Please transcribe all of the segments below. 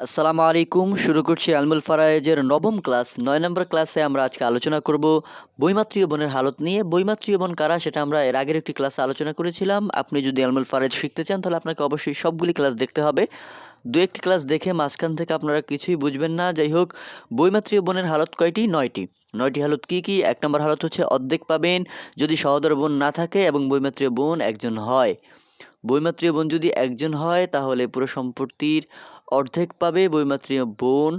আসসালামু আলাইকুম, শুরু করছি আলমুল ফারায়েজের নবম ক্লাস। নয় নম্বর ক্লাসে আমরা আজকে আলোচনা করব বৈমাত্রীয় বোনের হালত নিয়ে। বৈমাত্রীয় বোন কারা সেটা আমরা এর আগের একটি ক্লাসে আলোচনা করেছিলাম। আপনি যদি আলমুল ফারায়েজ শিখতে চান তাহলে আপনাকে অবশ্যই সবগুলি ক্লাস দেখতে হবে। দু একটি ক্লাস দেখে মাঝখান থেকে আপনারা কিছুই বুঝবেন না। যাই হোক বৈমাত্রীয় বোনের হালত কয়টি? নয়টি। নয়টি হালত কি কি? এক নম্বর হালত হচ্ছে অর্ধেক পাবেন যদি সহোদর বোন না থাকে এবং বৈমাত্রীয় বোন একজন হয়। বৈমাত্রীয় বোন যদি একজন হয় তাহলে পুরো সম্পত্তির অর্ধেক পাবে বৈমাত্রীয় বোন।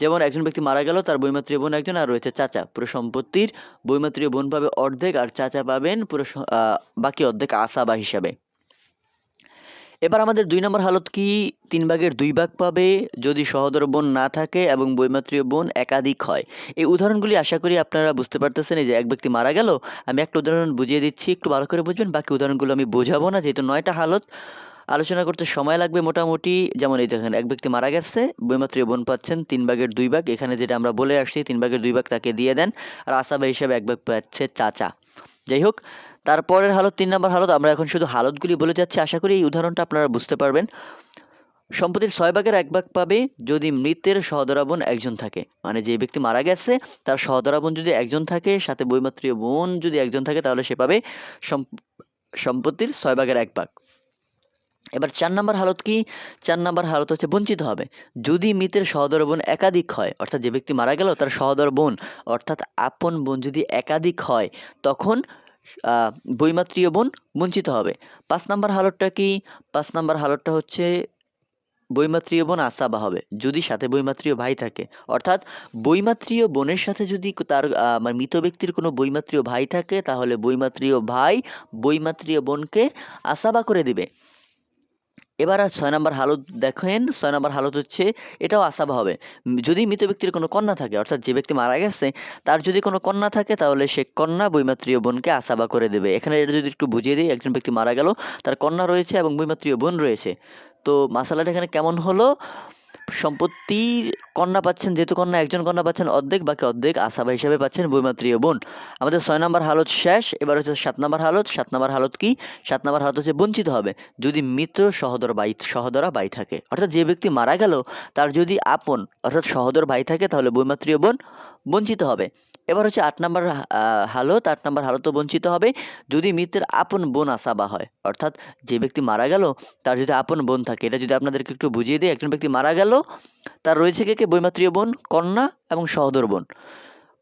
যেমন একজন ব্যক্তি মারা গেল, তার বৈমাত্রীয় বোন একজন, আর রয়েছে চাচা। পুরো সম্পত্তির বৈমাত্রীয় বোন পাবে অর্ধেক, আর চাচা পাবেন পুরো বাকি অর্ধেক আসাবা হিসাবে। এবার আমাদের দুই নম্বর হালত কি? তিন ভাগের দুই ভাগ পাবে যদি সহোদর বোন না থাকে এবং বৈমাত্রীয় বোন একাধিক হয়। এই উদাহরণগুলি আশা করি আপনারা বুঝতে পারতেছেন যে এক ব্যক্তি মারা গেল, আমি একটা উদাহরণ বুঝিয়ে দিচ্ছি, একটু ভালো করে বুঝবেন, বাকি উদাহরণগুলো আমি বোঝাবো না, যেহেতু নয়টা হালত। আলোচনা করতে সময় লাগবে মোটামুটি। যেমন এই দেখেন, এক ব্যক্তি মারা গেছে বৈমাত্রীয় বোন পাচ্ছেন, তিন ভাগের দুই ভাগ। এখানে যেটা আমরা বলে আসছি, তিন ভাগের দুই ভাগ তাকে দিয়ে দেন। আর আসাবা হিসাবে এক ভাগ পাচ্ছে চাচা। যাই হোক, তারপরের হালত, তিন নম্বর হালত, আমরা এখন শুধু হালতগুলি বলে যাচ্ছি। আশা করি এই উদাহরণটা আপনারা বুঝতে পারবেন। সম্পত্তির ছয় ভাগের এক ভাগ পাবে যদি মৃতের সহদরা বোন একজন থাকে। মানে যে ব্যক্তি মারা গেছে, তার সহদরা বোন যদি একজন থাকে, সাথে বৈমাত্রীয় বোন যদি একজন থাকে, তাহলে সে পাবে সম্পত্তির ছয় ভাগের এক ভাগ। এবার চার নম্বর হালত কি? চার নম্বর হালত হচ্ছে বঞ্চিত হবে। যদি মৃতের সহদর বোন একাধিক হয় অর্থাৎ যে ব্যক্তি মারা গেল তার সহদর বোন অর্থাৎ আপন বোন যদি একাধিক হয় তখন আহ, বৈমাত্রীয় বোন বঞ্চিত হবে। পাঁচ নম্বর হালতটা কি? পাঁচ নম্বর হালতটা হচ্ছে বৈমাত্রীয় বোন আসাবা হবে যদি সাথে বৈমাত্রীয় ভাই থাকে। অর্থাৎ বৈমাত্রীয় বোনের সাথে যদি তার মানে মৃত ব্যক্তির কোনো বৈমাত্রীয় ভাই থাকে তাহলে বৈমাত্রীয় ভাই বৈমাত্রীয় বোনকে আসাবা করে দিবে। এবার আর ছয় নম্বর হালত দেখেন, ছয় নম্বর হালত হচ্ছে এটাও আসাবা হবে। যদি মৃত ব্যক্তির কোনো কন্যা থাকে, অর্থাৎ যে ব্যক্তি মারা গেছে, তার যদি কোনো কন্যা থাকে, তাহলে সে কন্যা বৈমাত্রীয় বোনকে আসাবা করে দেবে। এখানে এটা যদি একটু বুঝিয়ে দিই, একজন ব্যক্তি মারা গেল, তার কন্যা রয়েছে এবং বৈমাত্রীয় বোন রয়েছে। তো মাসালাটা এখানে কেমন হলো? সম্পত্তির কন্যা পাচ্ছেন, যেহেতু কন্যা একজন কন্যা পাচ্ছেন অর্ধেক, বাকি অর্ধেক আসাবা হিসাবে পাচ্ছেন বৈমাত্রীয় বোন। আমাদের ছয় নম্বর হালত শেষ, এবার হচ্ছে সাত নম্বর হালত। সাত নম্বর হালত কি? সাত নম্বর হালত হচ্ছে বঞ্চিত হবে। যদি মিত্র সহদর ভাই, সহদরা ভাই থাকে, অর্থাৎ যে ব্যক্তি মারা গেল, তার যদি আপন, অর্থাৎ সহদর ভাই থাকে, তাহলে বৈমাত্রীয় বোন বঞ্চিত হবে। এবার হচ্ছে আট নম্বর হালত। আট নম্বর হালতও বঞ্চিত হবে। যদি মৃতের আপন বোন আসাবা হয়, অর্থাৎ যে ব্যক্তি মারা গেল, তার যদি আপন বোন থাকে, এটা যদি আপনাদেরকে একটু বুঝিয়ে দিই, একজন ব্যক্তি মারা গেল তার রয়েছে কে কে? বৈমাত্রীয় বোন, কন্যা এবং সহদর বোন।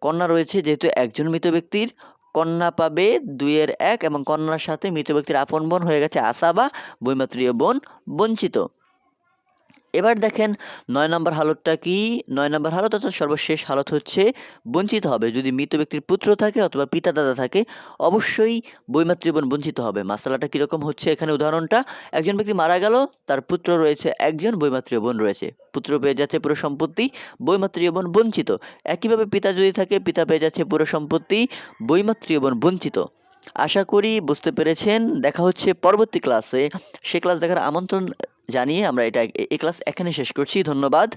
কন্যা রয়েছে যেহেতু একজন মৃত ব্যক্তির। কন্যা পাবে দুইয়ের এক এবং কন্যার সাথে মৃত ব্যক্তির আপন বোন হয়ে গেছে আসাবা, বৈমাত্রীয় বোন, বঞ্চিত। এবার দেখেন নয় নম্বর হালতটা কি? নয় নম্বর হালত অর্থাৎ সর্বশেষ হালত হচ্ছে বঞ্চিত হবে। যদি মৃত ব্যক্তির পুত্র থাকে অথবা পিতা দাদা থাকে, অবশ্যই বৈমাত্রীয় বোন বঞ্চিত হবে। মাসালাটা কীরকম হচ্ছে এখানে উদাহরণটা? একজন ব্যক্তি মারা গেল, তার পুত্র রয়েছে, একজন বৈমাত্রীয় বোন রয়েছে। পুত্র পেয়ে যাচ্ছে পুরো সম্পত্তি বৈমাত্রীয় বোন বঞ্চিত। একইভাবে পিতা যদি থাকে, পিতা পেয়ে যাচ্ছে পুরো সম্পত্তি বৈমাত্রীয় বোন বঞ্চিত। আশা করি বুঝতে পেরেছেন। দেখা হচ্ছে পরবর্তী ক্লাসে সে ক্লাস দেখার আমন্ত্রণ জানিয়ে আমরা এটা এ ক্লাস এখানে শেষ করছি। ধন্যবাদ।